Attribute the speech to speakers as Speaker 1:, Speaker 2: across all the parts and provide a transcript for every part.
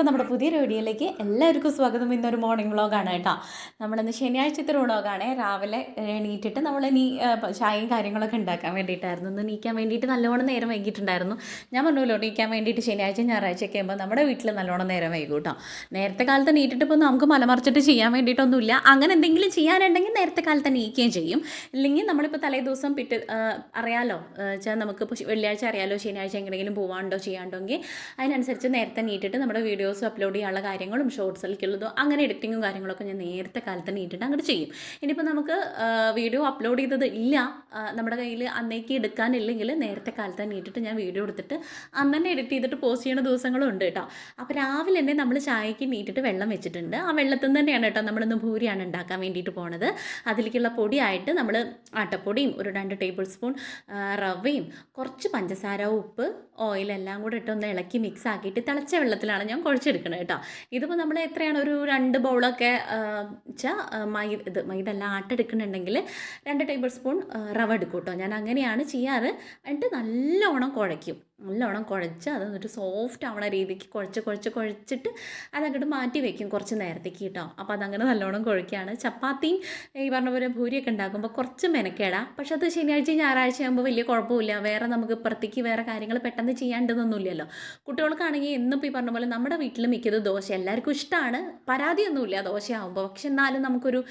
Speaker 1: അപ്പോൾ നമ്മുടെ പുതിയൊരു വീഡിയോയിലേക്ക് എല്ലാവർക്കും സ്വാഗതം ഇന്നൊരു മോർണിംഗ് വ്ളോഗാണ് കേട്ടോ നമ്മളിന്ന് ശനിയാഴ്ചത്തെ ഒരു വ്ളോഗാണ് രാവിലെ എണീറ്റിട്ട് നമ്മൾ നീ ചായയും കാര്യങ്ങളൊക്കെ ഉണ്ടാക്കാൻ വേണ്ടിയിട്ടായിരുന്നു ഇന്ന് നീക്കാൻ വേണ്ടിയിട്ട് നല്ലോണം നേരം വൈകിട്ടുണ്ടായിരുന്നു ഞാൻ പറഞ്ഞല്ലോ നീക്കാൻ വേണ്ടിയിട്ട് ശനിയാഴ്ച ഒക്കെ ആകുമ്പോൾ നമ്മുടെ വീട്ടിൽ നല്ലോണം നേരം വൈകും കേട്ടോ നേരത്തെ കാലത്ത് നീട്ടിട്ട് ഇപ്പോൾ നമുക്ക് മലമറിച്ചിട്ട് ചെയ്യാൻ വേണ്ടിയിട്ടൊന്നുമില്ല അങ്ങനെ എന്തെങ്കിലും ചെയ്യാനുണ്ടെങ്കിൽ നേരത്തെ കാലത്ത് നീക്കുകയും ചെയ്യും ഇല്ലെങ്കിൽ നമ്മളിപ്പോൾ തലേ ദിവസം പിറ്റ് അറിയാലോ വെച്ചാൽ നമുക്ക് വെള്ളിയാഴ്ച അറിയാലോ ശനിയാഴ്ച എങ്ങനെയെങ്കിലും ചെയ്യാണ്ടോ എങ്കിൽ അതിനനുസരിച്ച് നേരത്തെ നീട്ടിട്ട് നമ്മുടെ വീഡിയോ വീഡിയോസും അപ്ലോഡ് ചെയ്യാനുള്ള കാര്യങ്ങളും ഷോർട്സിലേക്കുള്ളതും അങ്ങനെ എഡിറ്റിങ്ങും കാര്യങ്ങളൊക്കെ ഞാൻ നേരത്തെ കാലത്ത് ഇട്ടിട്ട് അങ്ങോട്ട് ചെയ്യും ഇനിയിപ്പോൾ നമുക്ക് വീഡിയോ അപ്ലോഡ് ചെയ്തത് ഇല്ല നമ്മുടെ കയ്യിൽ അന്നേക്ക് എടുക്കാനില്ലെങ്കിൽ നേരത്തെ കാലത്ത് ഇട്ടിട്ട് ഞാൻ വീഡിയോ എടുത്തിട്ട് അന്ന് തന്നെ എഡിറ്റ് ചെയ്തിട്ട് പോസ്റ്റ് ചെയ്യുന്ന ദിവസങ്ങളും ഉണ്ട് കേട്ടോ അപ്പോൾ രാവിലെ തന്നെ നമ്മൾ ചായക്ക് നീട്ടിട്ട് വെള്ളം വെച്ചിട്ടുണ്ട് ആ വെള്ളത്തിൽ നിന്ന് തന്നെയാണ് കേട്ടോ നമ്മളിന്ന് ഭൂരിയാണ് ഉണ്ടാക്കാൻ വേണ്ടിയിട്ട് പോണത് അതിലേക്കുള്ള പൊടിയായിട്ട് നമ്മൾ ആട്ടപ്പൊടിയും ഒരു രണ്ട് ടേബിൾ സ്പൂൺ റവയും കുറച്ച് പഞ്ചസാര ഉപ്പ് ഓയിലെല്ലാം കൂടെ ഇട്ട് ഒന്ന് ഇളക്കി മിക്സ് ആക്കിയിട്ട് തിളച്ച വെള്ളത്തിലാണ് ഞാൻ കുഴച്ച് കുറച്ചെടുക്കണം കേട്ടോ ഇതിപ്പോൾ നമ്മൾ എത്രയാണ് ഒരു രണ്ട് ബൗളൊക്കെ വെച്ചാൽ മൈ ഇത് മൈദല്ല ആട്ടെടുക്കുന്നുണ്ടെങ്കിൽ രണ്ട് ടേബിൾ സ്പൂൺ റവ എടുക്കും കേട്ടോ ഞാൻ അങ്ങനെയാണ് ചെയ്യാറ് എന്നിട്ട് നല്ലോണം കുഴയ്ക്കും നല്ലോണം കുഴച്ച് അത് എന്നിട്ട് സോഫ്റ്റ് ആവണ രീതിക്ക് കുഴച്ച് കുഴച്ച് കുഴച്ചിട്ട് അതങ്ങോട്ട് മാറ്റി വെക്കും കുറച്ച് നേരത്തേക്ക് കേട്ടോ അപ്പോൾ അതങ്ങനെ നല്ലോണം കുഴക്കുകയാണ് ചപ്പാത്തിയും ഈ പറഞ്ഞ പോലെ ഭൂരിയൊക്കെ ഉണ്ടാക്കുമ്പോൾ കുറച്ച് മെനക്കേടാ പക്ഷെ അത് ശനിയാഴ്ചയും ഞായറാഴ്ച ആകുമ്പോൾ വലിയ കുഴപ്പമില്ല വേറെ നമുക്ക് ഇപ്പുറത്തേക്ക് വേറെ കാര്യങ്ങൾ പെട്ടെന്ന് ചെയ്യേണ്ടതൊന്നുമില്ലല്ലോ കുട്ടികൾക്കാണെങ്കിൽ എന്നും ഈ പറഞ്ഞ പോലെ നമ്മുടെ വീട്ടിൽ മിക്കത് ദോശ എല്ലാവർക്കും ഇഷ്ടമാണ് പരാതിയൊന്നുമില്ല ദോശയാകുമ്പോൾ പക്ഷെ എന്നാലും നമുക്കൊരു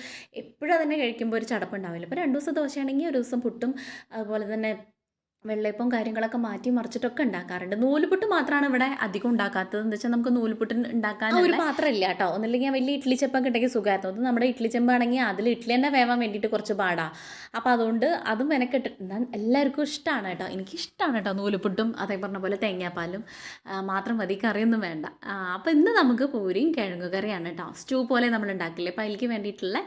Speaker 1: എപ്പോഴും തന്നെ കഴിക്കുമ്പോൾ ഒരു ചടപ്പുണ്ടാവില്ല ഇപ്പോൾ രണ്ട് ദിവസം ദോശയാണെങ്കിൽ ഒരു ദിവസം പുട്ടും അതുപോലെ തന്നെ വെള്ളയപ്പവും കാര്യങ്ങളൊക്കെ മാറ്റി മറിച്ചിട്ടൊക്കെ ഉണ്ടാക്കാറുണ്ട് നൂലുപുട്ട് മാത്രമാണ് ഇവിടെ അധികം ഉണ്ടാക്കാത്തത് എന്ന് വെച്ചാൽ നമുക്ക് നൂലുപുട്ട് ഉണ്ടാക്കാൻ ഒരു പാത്രം ഇല്ല കേട്ടോ ഒന്നില്ലെങ്കിൽ വലിയ ഇഡ്ഡലി ചെപ്പൊക്കെ ഉണ്ടെങ്കിൽ സുഖമായിരുന്നു അത് നമ്മുടെ ഇഡ്ഡലി ചെമ്പാണെങ്കിൽ അതിൽ ഇഡ്ലി തന്നെ വേവാൻ വേണ്ടിയിട്ട് കുറച്ച് പാടാ അപ്പോൾ അതുകൊണ്ട് അതും മെനക്കെട്ട് എല്ലാവർക്കും ഇഷ്ടമാണ് കേട്ടോ എനിക്ക് ഇഷ്ടമാണ് കേട്ടോ നൂലുപുട്ടും അതേ പറഞ്ഞ പോലെ തേങ്ങാപ്പാലും മാത്രം മതി കറിയൊന്നും വേണ്ട അപ്പോൾ ഇന്ന് നമുക്ക് പൂരിയും കിഴങ്ങ് കറിയാണ് കേട്ടോ സ്റ്റൂ പോലെ നമ്മൾ ഉണ്ടാക്കില്ലേ അപ്പം അതിലേക്ക് വേണ്ടിയിട്ടുള്ള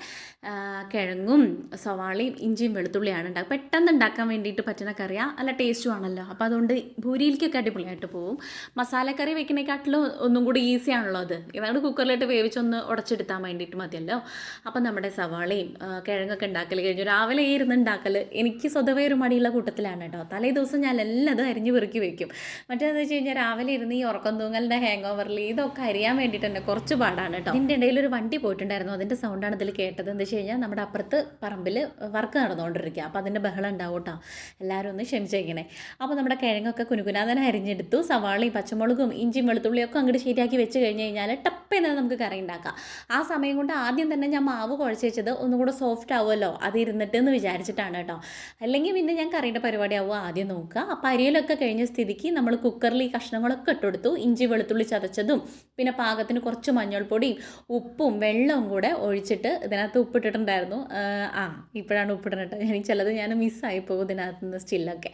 Speaker 1: കിഴങ്ങും സവാളയും ഇഞ്ചിയും വെളുത്തുള്ളിയാണ് ഉണ്ടാക്കുക പെട്ടെന്ന് ഉണ്ടാക്കാൻ വേണ്ടിയിട്ട് പറ്റുന്ന കറിയാണ് നല്ല ടേസ്റ്റും ആണല്ലോ അപ്പോൾ അതുകൊണ്ട് ഭൂരിയിലേക്കൊക്കെ അടിപൊളിയായിട്ട് പോവും മസാലക്കറി വെക്കണേക്കാട്ടിലും ഒന്നും കൂടി ഈസി ആണല്ലോ അത് ഇതാണ് കുക്കറിലിട്ട് വേവിച്ചൊന്ന് ഉടച്ചെടുത്താൻ വേണ്ടിയിട്ട് മതിയല്ലോ അപ്പം നമ്മുടെ സവാളയും കിഴങ്ങൊക്കെ ഉണ്ടാക്കൽ കഴിഞ്ഞു രാവിലെ ഇരുന്ന് ഉണ്ടാക്കൽ എനിക്ക് സ്വതവേ ഒരു മടിയുള്ള കൂട്ടത്തിലാണ് കേട്ടോ തലേ ദിവസം ഞാൻ എല്ലാതും അരിഞ്ഞ് പെറുക്കി വെക്കും മറ്റേന്ന് വെച്ച് കഴിഞ്ഞാൽ രാവിലെ ഇരുന്ന് ഈ ഉറക്കം തൂങ്ങലിൻ്റെ ഹാങ് ഓവറിൽ ഇതൊക്കെ അറിയാൻ വേണ്ടിയിട്ട് തന്നെ കുറച്ച് പാടാണ് കേട്ടോ ഇതിൻ്റെ ഇടയിൽ ഒരു വണ്ടി പോയിട്ടുണ്ടായിരുന്നു അതിൻ്റെ സൗണ്ടാണ് ഇതിൽ കേട്ടത് എന്ന് വെച്ച് കഴിഞ്ഞാൽ നമ്മുടെ അപ്പുറത്ത് പറമ്പിൽ വർക്ക് നടന്നുകൊണ്ടിരിക്കുക അപ്പോൾ അതിൻ്റെ ബഹളം ഉണ്ടാവും കേട്ടോ എല്ലാവരും ഒന്ന് ക്ഷമിച്ചു ചെയ്യണേ അപ്പോൾ നമ്മുടെ കിഴങ്ങൊക്കെ കുനുകുനാഥന അരിഞ്ഞെടുത്തു സവാളയും പച്ചമുളകും ഇഞ്ചിയും വെളുത്തുള്ളിയൊക്കെ അങ്ങോട്ട് ശരിയാക്കി വെച്ച് കഴിഞ്ഞ് കഴിഞ്ഞാൽ ടപ്പേന്ന് നമുക്ക് കറി ഉണ്ടാക്കാം ആ സമയം കൊണ്ട് ആദ്യം തന്നെ ഞാൻ മാവ് കുഴച്ച് വെച്ചത് ഒന്നും കൂടെ സോഫ്റ്റ് ആവുമല്ലോ അത് ഇരുന്നിട്ട് എന്ന് വിചാരിച്ചിട്ടാണ് കേട്ടോ അല്ലെങ്കിൽ പിന്നെ ഞാൻ കറിയുടെ പരിപാടി ആവുക ആദ്യം നോക്കുക അപ്പം അരിയലൊക്കെ കഴിഞ്ഞ സ്ഥിതിക്ക് നമ്മൾ കുക്കറിൽ ഈ കഷ്ണങ്ങളൊക്കെ ഇട്ടുകൊടുത്തു ഇഞ്ചി വെളുത്തുള്ളി ചതച്ചതും പിന്നെ പാകത്തിന് കുറച്ച് മഞ്ഞൾപ്പൊടിയും ഉപ്പും വെള്ളവും കൂടെ ഒഴിച്ചിട്ട് ഇതിനകത്ത് ഉപ്പിട്ടിട്ടുണ്ടായിരുന്നു ആ ഇപ്പോഴാണ് ഉപ്പിടുന്നത് ഞാൻ ചിലത് ഞാൻ മിസ്സായി പോകും ഇതിനകത്ത് നിന്ന് സ്റ്റില്ലൊക്കെ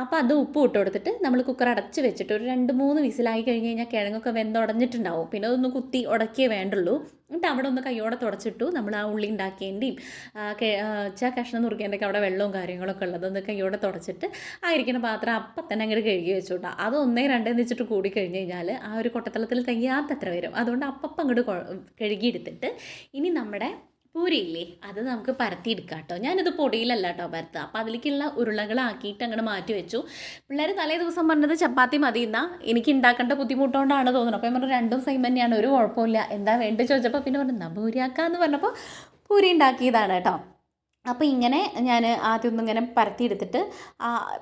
Speaker 1: അപ്പോൾ അത് ഉപ്പ് ഇട്ട് കൊടുത്തിട്ട് നമ്മൾ കുക്കർ അടച്ച് വെച്ചിട്ട് ഒരു രണ്ട് മൂന്ന് വിസിലായി കഴിഞ്ഞ് കഴിഞ്ഞാൽ കിഴങ്ങൊക്കെ വെന്തുടഞ്ഞിട്ടുണ്ടാവും പിന്നെ അതൊന്ന് കുത്തി ഉടക്കിയേ വേണ്ടുള്ളൂ എന്നിട്ട് അവിടെ ഒന്ന് കയ്യോടെ തുടച്ചിട്ടു നമ്മൾ ആ ഉള്ളി ഉണ്ടാക്കേണ്ടിയും ചാ കഷ്ണം നുറുക്കേണ്ടൊക്കെ അവിടെ വെള്ളവും കാര്യങ്ങളൊക്കെ ഉള്ളത് ഒന്ന് കയ്യോടെ തുടച്ചിട്ട് ആയിരിക്കുന്ന പാത്രം അപ്പം തന്നെ അങ്ങോട്ട് കഴുകി വെച്ചോട്ടാം അത് ഒന്നേ രണ്ടേന്ന് വെച്ചിട്ട് കൂടി കഴിഞ്ഞ് കഴിഞ്ഞാൽ ആ ഒരു കൊട്ടത്തലത്തിൽ തികയാത്തത്ര വരും അതുകൊണ്ട് അപ്പം അങ്ങോട്ട് കഴുകിയെടുത്തിട്ട് ഇനി നമ്മുടെ പൂരിയില്ലേ അത് നമുക്ക് പരത്തിയെടുക്കാം കേട്ടോ ഞാനിത് പൊടിയിലല്ല കേട്ടോ പരത്തുക അപ്പോൾ അതിലേക്കുള്ള ഉരുളകളാക്കിയിട്ട് അങ്ങനെ മാറ്റി വെച്ചു പിള്ളേർ തലേ ദിവസം പറഞ്ഞത് ചപ്പാത്തി മതി എന്നാൽ എനിക്ക് ഉണ്ടാക്കേണ്ട ബുദ്ധിമുട്ടുകൊണ്ടാണ് തോന്നുന്നത് അപ്പോൾ ഞാൻ പറഞ്ഞു രണ്ടും സെയിം തന്നെയാണ് ഒരു കുഴപ്പമില്ല എന്താ വേണ്ടത് ചോദിച്ചപ്പോൾ പിന്നെ പറഞ്ഞു എന്നാൽ പൂരിയാക്കാന്ന് പറഞ്ഞപ്പോൾ പൂരി ഉണ്ടാക്കിയതാണ് കേട്ടോ അപ്പോൾ ഇങ്ങനെ ഞാൻ ആദ്യം ഒന്നും ഇങ്ങനെ പരത്തിയെടുത്തിട്ട്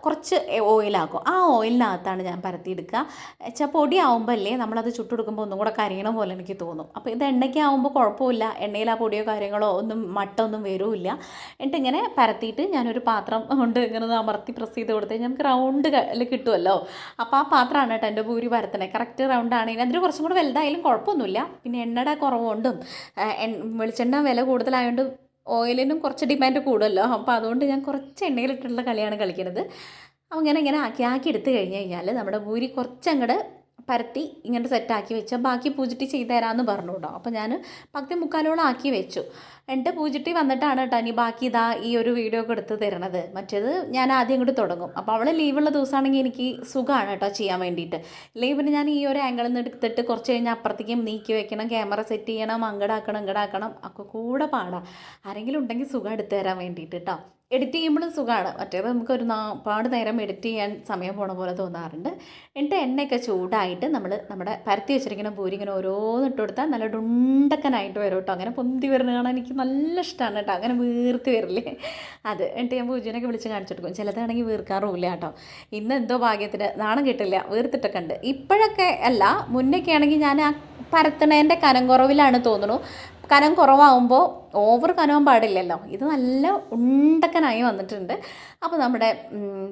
Speaker 1: കുറച്ച് ഓയിലാക്കും ആ ഓയിലിനകത്താണ് ഞാൻ പരത്തിയെടുക്കുക വെച്ചാൽ പൊടിയാവുമ്പോൾ അല്ലേ നമ്മളത് ചുട്ടെടുക്കുമ്പോൾ ഒന്നും കൂടെ കരയണ പോലെ എനിക്ക് തോന്നും അപ്പോൾ ഇത് എണ്ണയ്ക്ക് ആവുമ്പോൾ കുഴപ്പമില്ല എണ്ണയിൽ ആ പൊടിയോ കാര്യങ്ങളോ ഒന്നും മട്ടൊന്നും വരുമില്ല എന്നിട്ട് ഇങ്ങനെ പരത്തിയിട്ട് ഞാനൊരു പാത്രം കൊണ്ട് ഇങ്ങനെ അമർത്തി പ്രസ് ചെയ്ത് കൊടുത്ത് നമുക്ക് റൗണ്ട് കിട്ടുമല്ലോ അപ്പോൾ ആ പാത്രമാണ് കേട്ടോ എൻ്റെ പൂരി പരത്തണത് കറക്റ്റ് റൗണ്ട് ആണെങ്കിൽ അതിന് കുറച്ചും കൂടെ വലുതായാലും കുഴപ്പമൊന്നുമില്ല പിന്നെ എണ്ണയുടെ കുറവുകൊണ്ടും വെളിച്ചെണ്ണ വില കൂടുതലായതുകൊണ്ട് ഓയിലിനും കുറച്ച് ഡിമാൻഡ് കൂടുമല്ലോ അപ്പോൾ അതുകൊണ്ട് ഞാൻ കുറച്ച് എണ്ണയിലിട്ടുള്ള കളിയാണ് കളിക്കുന്നത് അങ്ങനെ ഇങ്ങനെ ആക്കി ആക്കി എടുത്തു കഴിഞ്ഞ് കഴിഞ്ഞാൽ നമ്മുടെ പൂരി കുറച്ചങ്ങോട്ട് പരത്തി ഇങ്ങനെ സെറ്റാക്കി വെച്ച് ബാക്കി പൂജിട്ടി ചെയ്തു തരാമെന്ന് പറഞ്ഞു കേട്ടോ അപ്പോൾ ഞാൻ പകുതി മുക്കാലോളം ആക്കി വെച്ചു എൻ്റെ പൂജിട്ടി വന്നിട്ടാണ് കേട്ടോ ഇനി ബാക്കി ഇതാ ഈ ഒരു വീഡിയോ ഒക്കെ എടുത്ത് തരണത് മറ്റേത് ഞാൻ ആദ്യം ഇങ്ങോട്ട് തുടങ്ങും അപ്പോൾ അവൾ ലീവുള്ള ദിവസമാണെങ്കിൽ എനിക്ക് സുഖമാണ് കേട്ടോ ചെയ്യാൻ വേണ്ടിയിട്ട് ഇല്ലെങ്കിൽ പിന്നെ ഞാൻ ഈ ഒരു ആംഗിളിൽ നിന്ന് എടുത്തിട്ട് കുറച്ച് കഴിഞ്ഞാൽ അപ്പുറത്തേക്കും നീക്കി വെക്കണം ക്യാമറ സെറ്റ് ചെയ്യണം അങ്ങടാക്കണം ഇങ്ങടാക്കണം ഒക്കെ കൂടെ പാടാം ആരെങ്കിലും ഉണ്ടെങ്കിൽ സുഖം എടുത്തു തരാൻ വേണ്ടിയിട്ട് കേട്ടോ എഡിറ്റ് ചെയ്യുമ്പോഴും സുഖമാണ് മറ്റേത് നമുക്ക് ഒരു നാപ്പാട് നേരം എഡിറ്റ് ചെയ്യാൻ സമയം പോണ പോലെ തോന്നാറുണ്ട് എന്നിട്ട് എണ്ണയൊക്കെ ചൂടായിട്ട് നമ്മൾ നമ്മുടെ പരത്തി വെച്ചിരിക്കുന്ന പൂരി ഇങ്ങനെ ഓരോന്ന് ഇട്ട് കൊടുത്താൽ നല്ല ഡുണ്ടക്കനായിട്ട് വരും കേട്ടോ അങ്ങനെ പൊന്തി വരുന്ന കാണാൻ എനിക്ക് നല്ല ഇഷ്ടമാണ് കേട്ടോ അങ്ങനെ വീർത്ത് വരില്ലേ അത് എന്നിട്ട് ഞാൻ പൂജനൊക്കെ വിളിച്ച് കാണിച്ചു കൊടുക്കും ചിലതാണെങ്കിൽ വീർക്കാറുമില്ല കേട്ടോ ഇന്ന് എന്തോ ഭാഗ്യത്തിന് നാണം കിട്ടില്ല വീർത്തിട്ടൊക്കെ ഉണ്ട് ഇപ്പോഴൊക്കെ അല്ല മുന്നൊക്കെ ആണെങ്കിൽ ഞാൻ ആ പരത്തണേൻ്റെ കനം കുറവിലാണ് തോന്നുന്നു കനം കുറവാകുമ്പോൾ ഓവർ കനവും പാടില്ലല്ലോ ഇത് നല്ല ഉണ്ടക്കനായി വന്നിട്ടുണ്ട് അപ്പോൾ നമ്മുടെ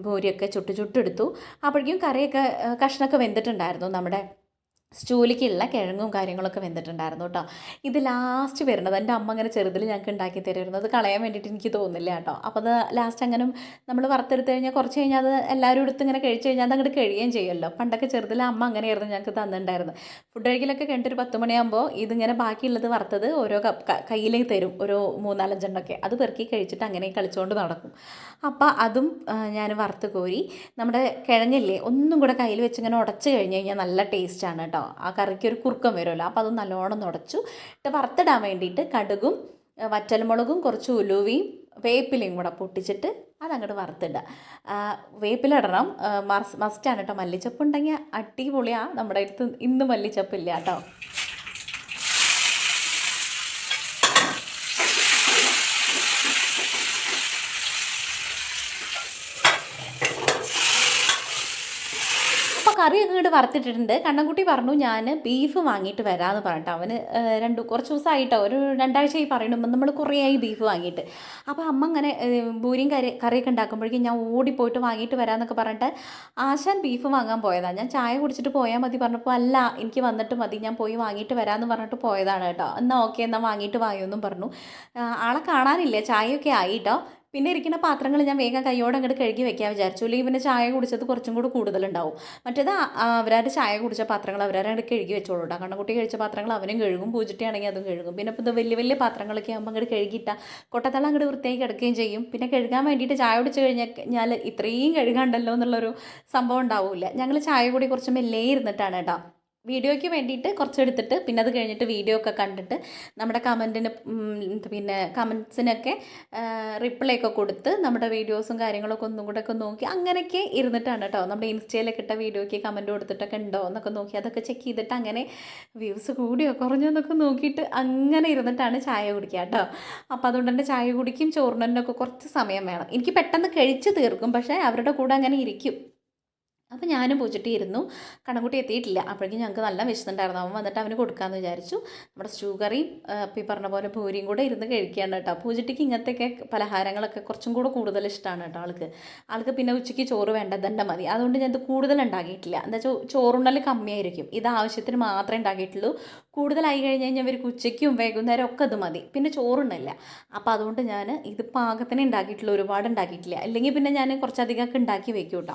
Speaker 1: ഭൂരിയൊക്കെ ചുട്ട് ചുട്ടെടുത്തു അപ്പോഴേക്കും കറിയൊക്കെ കഷ്ണമൊക്കെ വെന്തിട്ടുണ്ടായിരുന്നു നമ്മുടെ സ്റ്റൂലിക്കുള്ള കിഴങ്ങും കാര്യങ്ങളൊക്കെ വെന്തിട്ടുണ്ടായിരുന്നു കേട്ടോ ഇത് ലാസ്റ്റ് വരുന്നത് എൻ്റെ അമ്മ അങ്ങനെ ചെറുതിൽ ഞങ്ങൾക്ക് ഉണ്ടാക്കി തരുന്നത് അത് കളയാൻ വേണ്ടിയിട്ട് എനിക്ക് തോന്നില്ല കേട്ടോ അപ്പോൾ അത് ലാസ്റ്റ് അങ്ങനെ നമ്മൾ വറുത്തെടുത്ത് കഴിഞ്ഞാൽ കുറച്ച് കഴിഞ്ഞാൽ അത് എല്ലാവരും എടുത്ത് ഇങ്ങനെ കഴിച്ച് കഴിഞ്ഞാൽ അത് അങ്ങോട്ട് കഴിയുകയും ചെയ്യുമല്ലോ പണ്ടൊക്കെ ചെറുതിൽ അമ്മ അങ്ങനെയായിരുന്നു ഞങ്ങൾക്ക് തന്നിട്ടുണ്ടായിരുന്നു ഫുഡ് കഴിക്കലൊക്കെ കഴിഞ്ഞിട്ടൊരു പത്ത് മണിയാകുമ്പോൾ ഇതിങ്ങനെ ബാക്കിയുള്ളത് വറുത്തത് ഓരോ കയ്യിലേക്ക് തരും ഒരു മൂന്നാലഞ്ചെണ്ണൊക്കെ അത് പെറുക്കി കഴിച്ചിട്ട് അങ്ങനെ കളിച്ചുകൊണ്ട് നടക്കും അപ്പോൾ അതും ഞാൻ വറുത്ത് കോരി നമ്മുടെ കിഴങ്ങില്ലേ ഒന്നും കൂടെ കയ്യിൽ വെച്ച് ഇങ്ങനെ ഉടച്ച് കഴിഞ്ഞ് കഴിഞ്ഞാൽ നല്ല ടേസ്റ്റാണ് കേട്ടോ ആ കറിക്ക് ഒരു കുറുക്കം വരുമല്ലോ അപ്പോൾ അത് നല്ലോണം നുടച്ചു എന്നിട്ട് വറുത്തിടാൻ വേണ്ടിയിട്ട് കടുകും വറ്റൽമുളകും കുറച്ച് ഉലുവയും വേപ്പിലയും കൂടെ പൊട്ടിച്ചിട്ട് അതങ്ങോട്ട് വറുത്തിടുക വേപ്പിലിടണം മസ്റ്റാണ് കേട്ടോ മല്ലിച്ചപ്പ് ഉണ്ടെങ്കിൽ അടിപൊളിയാണ് നമ്മുടെ അടുത്ത് ഇന്ന് മല്ലിച്ചപ്പില്ല കേട്ടോ കറി അങ്ങോട്ട് വറുത്തിട്ടിട്ടുണ്ട് കണ്ണൻകുട്ടി പറഞ്ഞു ഞാൻ ബീഫ് വാങ്ങിയിട്ട് വരാമെന്ന് പറഞ്ഞിട്ട് അവന് രണ്ട് കുറച്ച് ദിവസമായിട്ടോ ഒരു രണ്ടാഴ്ചയായി പറയണമ്പോൾ നമ്മൾ കുറേയായി ബീഫ് വാങ്ങിയിട്ട് അപ്പോൾ അമ്മ അങ്ങനെ ഭൂരിയും കറി കറിയൊക്കെ ഉണ്ടാക്കുമ്പോഴേക്കും ഞാൻ ഓടിപ്പോയിട്ട് വാങ്ങിയിട്ട് വരാമെന്നൊക്കെ പറഞ്ഞിട്ട് ആശാൻ ബീഫ് വാങ്ങാൻ പോയതാണ് ഞാൻ ചായ കുടിച്ചിട്ട് പോയാൽ മതി പറഞ്ഞപ്പോൾ അല്ല എനിക്ക് വന്നിട്ട് മതി ഞാൻ പോയി വാങ്ങിയിട്ട് വരാമെന്ന് പറഞ്ഞിട്ട് പോയതാണ് കേട്ടോ എന്നാൽ ഓക്കെ എന്നാൽ വാങ്ങിയിട്ട് വായോ എന്നും പറഞ്ഞു ആളെ കാണാനില്ല ചായയൊക്കെ ആയിട്ടോ പിന്നെ ഇരിക്കുന്ന പാത്രങ്ങൾ ഞാൻ വേഗം കൈയോടെ അങ്ങോട്ട് കഴുകി വെക്കാൻ വിചാരിച്ചു അല്ലെങ്കിൽ പിന്നെ ചായ കുടിച്ചത് കുറച്ചും കൂടി കൂടുതലുണ്ടാവും മറ്റേത് അവരാരുടെ ചായ കുടിച്ച പാത്രങ്ങൾ അവരാരുടെ കഴുകി വെച്ചോളൂ കേട്ടോ കണ്ണുകുട്ടി കഴിച്ച പാത്രങ്ങൾ അവനും കഴുകും പൂജിട്ടയാണെങ്കിൽ അതും കഴുകും പിന്നെ ഇപ്പോൾ ഇത് വലിയ വലിയ പാത്രങ്ങളൊക്കെ ആകുമ്പോൾ അങ്ങോട്ട് കഴുകിയിട്ട കൊട്ടത്തള അങ്ങോട്ട് വൃത്തിയായി കിടക്കുകയും ചെയ്യും പിന്നെ കഴുകാൻ വേണ്ടിയിട്ട് ചായ കുടിച്ച് കഴിഞ്ഞാൽ ഞാൻ ഇത്രയും കഴുകാണ്ടല്ലോ എന്നുള്ളൊരു സംഭവം ഉണ്ടാവില്ല ഞങ്ങൾ ചായ കൂടി കുറച്ച് മെല്ലേ ഇരുന്നിട്ടാണ് കേട്ടോ വീഡിയോയ്ക്ക് വേണ്ടിയിട്ട് കുറച്ചെടുത്തിട്ട് പിന്നെ അത് കഴിഞ്ഞിട്ട് വീഡിയോ ഒക്കെ കണ്ടിട്ട് നമ്മുടെ കമൻറ്റിന് പിന്നെ കമൻസിനൊക്കെ റിപ്ലൈ ഒക്കെ കൊടുത്ത് നമ്മുടെ വീഡിയോസും കാര്യങ്ങളൊക്കെ ഒന്നും കൂടെ ഒക്കെ നോക്കി അങ്ങനെയൊക്കെ ഇരുന്നിട്ടാണ് കേട്ടോ നമ്മുടെ ഇൻസ്റ്റയിലൊക്കെ ഇട്ട വീഡിയോയ്ക്ക് കമൻറ്റ് കൊടുത്തിട്ടൊക്കെ ഉണ്ടോ എന്നൊക്കെ നോക്കി അതൊക്കെ ചെക്ക് ചെയ്തിട്ട് അങ്ങനെ വ്യൂസ് കൂടിയോ കുറഞ്ഞോ എന്നൊക്കെ നോക്കിയിട്ട് അങ്ങനെ ഇരുന്നിട്ടാണ് ചായ കുടിക്കുക കേട്ടോ അപ്പോൾ അതുകൊണ്ട് തന്നെ ചായ കുടിക്കും ചോറിനൊക്കെ കുറച്ച് സമയം വേണം എനിക്ക് പെട്ടെന്ന് കഴിച്ച് തീർക്കും പക്ഷേ അവരുടെ കൂടെ അങ്ങനെ ഇരിക്കും അപ്പോൾ ഞാനും പൂച്ചട്ടി ഇരുന്നു കണ്ണൻകുട്ടി എത്തിയിട്ടില്ല അപ്പോഴേക്കും ഞങ്ങൾക്ക് നല്ല വിശന്നുണ്ടായിരുന്നു അവൻ വന്നിട്ട് അവന് കൊടുക്കാമെന്ന് വിചാരിച്ചു നമ്മുടെ സ്റ്റൂ ഈ പറഞ്ഞ പോലെ പൂരിയും കൂടെ ഇരുന്ന് കഴിക്കുകയാണ് കേട്ടോ പൂച്ചട്ടിക്ക് ഇങ്ങനത്തെയൊക്കെ പലഹാരങ്ങളൊക്കെ കുറച്ചും കൂടെ കൂടുതൽ ഇഷ്ടമാണ് കേട്ടോ ആൾക്ക് ആൾക്ക് പിന്നെ ഉച്ചയ്ക്ക് ചോറ് വേണ്ട തന്നെ മതി അതുകൊണ്ട് ഞാൻ ഇത് കൂടുതൽ ഉണ്ടാക്കിയിട്ടില്ല എന്താ വെച്ചാൽ ചോറുണ്ണൽ കമ്മിയായിരിക്കും ഇത് ആവശ്യത്തിന് മാത്രമേ ഉണ്ടാക്കിയിട്ടുള്ളൂ കൂടുതലായി കഴിഞ്ഞ് കഴിഞ്ഞാൽ അവർക്ക് ഉച്ചയ്ക്കും വൈകുന്നേരം ഒക്കെ അത് മതി പിന്നെ ചോറുണ്ടല്ല അപ്പോൾ അതുകൊണ്ട് ഞാൻ ഇത് പാകത്തിന് ഉണ്ടാക്കിയിട്ടുള്ള ഒരുപാട് ഉണ്ടാക്കിയിട്ടില്ല അല്ലെങ്കിൽ പിന്നെ ഞാൻ കുറച്ചധികമൊക്കെ ഉണ്ടാക്കി വെക്കും കേട്ടോ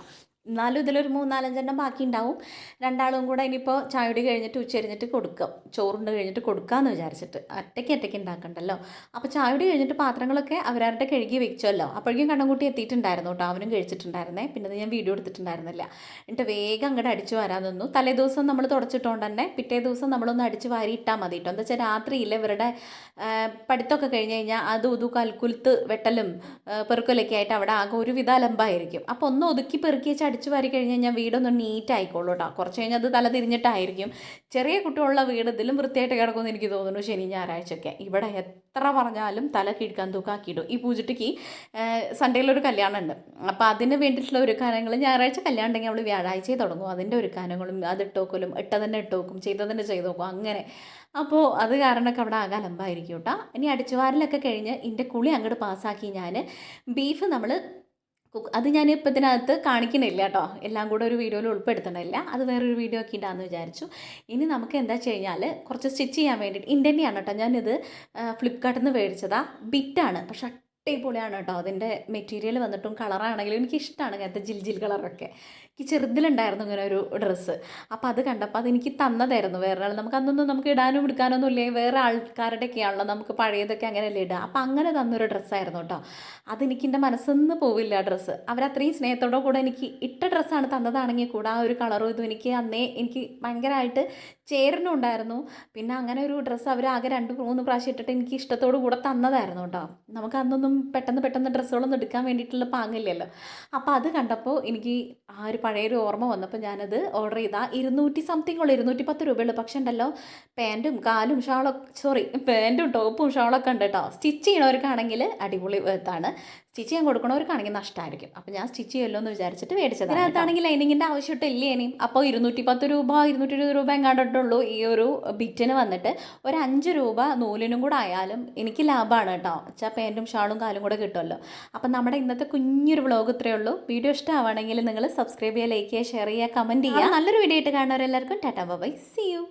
Speaker 1: എന്നാലും ഇതിലൊരു മൂന്നാലഞ്ചെണ്ണം ബാക്കി ഉണ്ടാവും രണ്ടാളും കൂടെ ഇനിയിപ്പോൾ ചായയുടെ കഴിഞ്ഞിട്ട് ഉച്ചരിഞ്ഞിട്ട് കൊടുക്കാം ചോറുണ്ട് കഴിഞ്ഞിട്ട് കൊടുക്കാമെന്ന് വിചാരിച്ചിട്ട് അറ്റയ്ക്ക് അറ്റയ്ക്ക് ഉണ്ടാക്കണ്ടല്ലോ അപ്പോൾ ചായയുടെ കഴിഞ്ഞിട്ട് പാത്രങ്ങളൊക്കെ അവരവരുടെ കഴുകി വെച്ചല്ലോ അപ്പോഴേക്കും കണ്ണൻകുട്ടി എത്തിയിട്ടുണ്ടായിരുന്നു കേട്ടോ അവനും കഴിച്ചിട്ടുണ്ടായിരുന്നേ പിന്നെ ഞാൻ വീഡിയോ എടുത്തിട്ടുണ്ടായിരുന്നില്ല എന്നിട്ട് വേഗം അങ്ങോട്ട് അടിച്ചു വരാൻ നിന്നു തലേ ദിവസം നമ്മൾ തുടച്ചിട്ടുകൊണ്ട് തന്നെ പിറ്റേ ദിവസം നമ്മളൊന്ന് അടിച്ച് വാരി ഇട്ടാൽ മതി കേട്ടോ എന്താ വെച്ചാൽ രാത്രിയിൽ ഇവരുടെ പഠിത്തമൊക്കെ കഴിഞ്ഞ് കഴിഞ്ഞാൽ അത് ഉതു കൽക്കുലത്ത് വെട്ടലും പെറുക്കലൊക്കെ ആയിട്ട് അവിടെ ആകെ ഒരുവിധ അലമ്പായിരിക്കും അപ്പോൾ ഒന്ന് ഒതുക്കി പെറുക്കി വെച്ചാൽ അടിച്ചു വാരി കഴിഞ്ഞ് കഴിഞ്ഞാൽ വീടൊന്ന് നീറ്റ് ആയിക്കോളൂ കേട്ടോ കുറച്ച് കഴിഞ്ഞാൽ അത് തല തിരിഞ്ഞിട്ടായിരിക്കും ചെറിയ കുട്ടികളുള്ള വീട് ഇതിലും വൃത്തിയായിട്ട് കിടക്കുമെന്ന് എനിക്ക് തോന്നുന്നു ശനി ഞായറാഴ്ചയൊക്കെ ഇവിടെ എത്ര പറഞ്ഞാലും തല കീഴ്ക്കാൻ തൂക്കാക്കിയിടും ഈ പൂജിട്ടിക്ക് സൺഡേയിലൊരു ഉണ്ട് അപ്പോൾ അതിന് വേണ്ടിയിട്ടുള്ള ഒരു കാര്യങ്ങൾ ഞായറാഴ്ച കല്യാണം ഉണ്ടെങ്കിൽ അവൾ വ്യാഴാഴ്ചയെ തുടങ്ങും അതിൻ്റെ ഒരു കാര്യങ്ങളും അത് ഇട്ടോക്കലും ഇട്ടതന്നെ ഇട്ടോക്കും ചെയ്തതന്നെ ചെയ്തു നോക്കും അങ്ങനെ അപ്പോൾ അത് കാരണമൊക്കെ അവിടെ ആകെ കേട്ടോ ഇനി അടിച്ചുവാരിലൊക്കെ കഴിഞ്ഞ് എൻ്റെ കുളി അങ്ങോട്ട് പാസ്സാക്കി ഞാൻ ബീഫ് നമ്മൾ കുക്ക് അത് ഞാൻ ഇപ്പോൾ ഇതിനകത്ത് കാണിക്കണില്ല കേട്ടോ എല്ലാം കൂടെ ഒരു വീഡിയോയിൽ ഉൾപ്പെടുത്തണില്ല അത് വേറൊരു വീഡിയോ ഒക്കെ ഇടാമെന്ന് വിചാരിച്ചു ഇനി നമുക്ക് എന്താ വെച്ച് കഴിഞ്ഞാൽ കുറച്ച് സ്റ്റിച്ച് ചെയ്യാൻ വേണ്ടിയിട്ട് ഇൻഡൻ്റെയാണ് കേട്ടോ ഞാനിത് ഫ്ലിപ്കാർട്ടിൽ നിന്ന് മേടിച്ചതാണ് ബിറ്റാണ് പക്ഷെ അടിപൊളിയാണ് കേട്ടോ അതിൻ്റെ മെറ്റീരിയൽ വന്നിട്ടും കളറാണെങ്കിലും എനിക്കിഷ്ടമാണ് ഇങ്ങനത്തെ ജിൽ ജിൽ കളറൊക്കെ എനിക്ക് ചെറുതിലുണ്ടായിരുന്നു ഇങ്ങനെ ഒരു ഡ്രസ്സ് അപ്പോൾ അത് കണ്ടപ്പോൾ അത് എനിക്ക് തന്നതായിരുന്നു വേറെ ആൾ നമുക്ക് അന്നൊന്നും നമുക്ക് ഇടാനും എടുക്കാനൊന്നും ഇല്ലേ വേറെ ആണല്ലോ നമുക്ക് പഴയതൊക്കെ അങ്ങനെയല്ലേ ഇടുക അപ്പം അങ്ങനെ തന്നൊരു ഡ്രസ്സായിരുന്നു കേട്ടോ അതെനിക്ക് എൻ്റെ മനസ്സൊന്നും പോവില്ല ആ ഡ്രസ്സ് അവരത്രയും സ്നേഹത്തോടെ കൂടെ എനിക്ക് ഇട്ട ഡ്രസ്സാണ് തന്നതാണെങ്കിൽ കൂടെ ആ ഒരു കളറും ഇതും എനിക്ക് അന്നേ എനിക്ക് ഭയങ്കരമായിട്ട് ചേറിനും ഉണ്ടായിരുന്നു പിന്നെ അങ്ങനെ ഒരു ഡ്രസ്സ് അവർ ആകെ രണ്ട് മൂന്ന് പ്രാവശ്യം ഇട്ടിട്ട് എനിക്ക് ഇഷ്ടത്തോടു കൂടെ തന്നതായിരുന്നു കേട്ടോ നമുക്ക് അന്നൊന്നും പെട്ടെന്ന് പെട്ടെന്ന് ഡ്രസ്സുകളൊന്നും എടുക്കാൻ വേണ്ടിയിട്ടുള്ള പാങ്ങില്ലല്ലോ അപ്പോൾ അത് കണ്ടപ്പോൾ എനിക്ക് ആ ഒരു പഴയൊരു ഓർമ്മ വന്നപ്പോൾ ഞാനത് ഓർഡർ ചെയ്താൽ ഇരുന്നൂറ്റി സംതിങ് ഉള്ളു ഇരുന്നൂറ്റി പത്ത് രൂപയുള്ളൂ പക്ഷേ ഉണ്ടല്ലോ പാൻറ്റും കാലും ഷാളൊക്കെ സോറി പാൻറ്റും ടോപ്പും ഷാളൊക്കെ ഉണ്ട് കേട്ടോ സ്റ്റിച്ച് ചെയ്യണവർക്കാണെങ്കിൽ അടിപൊളി ഇതാണ് സ്റ്റിച്ച് ചെയ്യാൻ കൊടുക്കണവർക്കാണെങ്കിൽ നഷ്ടമായിരിക്കും അപ്പം ഞാൻ സ്റ്റിച്ച് ചെയ്യുമല്ലോ എന്ന് വിചാരിച്ചിട്ട് മേടിച്ചത് അതിനകത്താണെങ്കിൽ ലൈനിങ്ങിൻ്റെ ആവശ്യമില്ല ഇനിയും അപ്പോൾ ഇരുന്നൂറ്റി പത്ത് രൂപ ഇരുന്നൂറ്റി ഇരുപത് രൂപ എങ്ങാണ്ടിട്ടുള്ളൂ ഈ ഒരു ബിറ്റിന് വന്നിട്ട് ഒരു അഞ്ച് രൂപ നൂലിനും കൂടെ ആയാലും എനിക്ക് ലാഭമാണ് കേട്ടോ വെച്ചാൽ പാൻറ്റും ഷാളും കാലും കൂടെ കിട്ടുമല്ലോ അപ്പം നമ്മുടെ ഇന്നത്തെ കുഞ്ഞൊരു വ്ളോഗ് ഇത്രയേ ഉള്ളൂ വീഡിയോ ഇഷ്ടമാണെങ്കിൽ നിങ്ങൾ സബ്സ്ക്രൈബ് ചെയ്യുക ലൈക്ക് ചെയ്യുക ഷെയർ ചെയ്യുക കമൻറ്റ് ചെയ്യുക നല്ലൊരു വീഡിയോ ആയിട്ട് കാണുന്നവരെല്ലാവർക്കും ടാറ്റാ ബൈ സി യു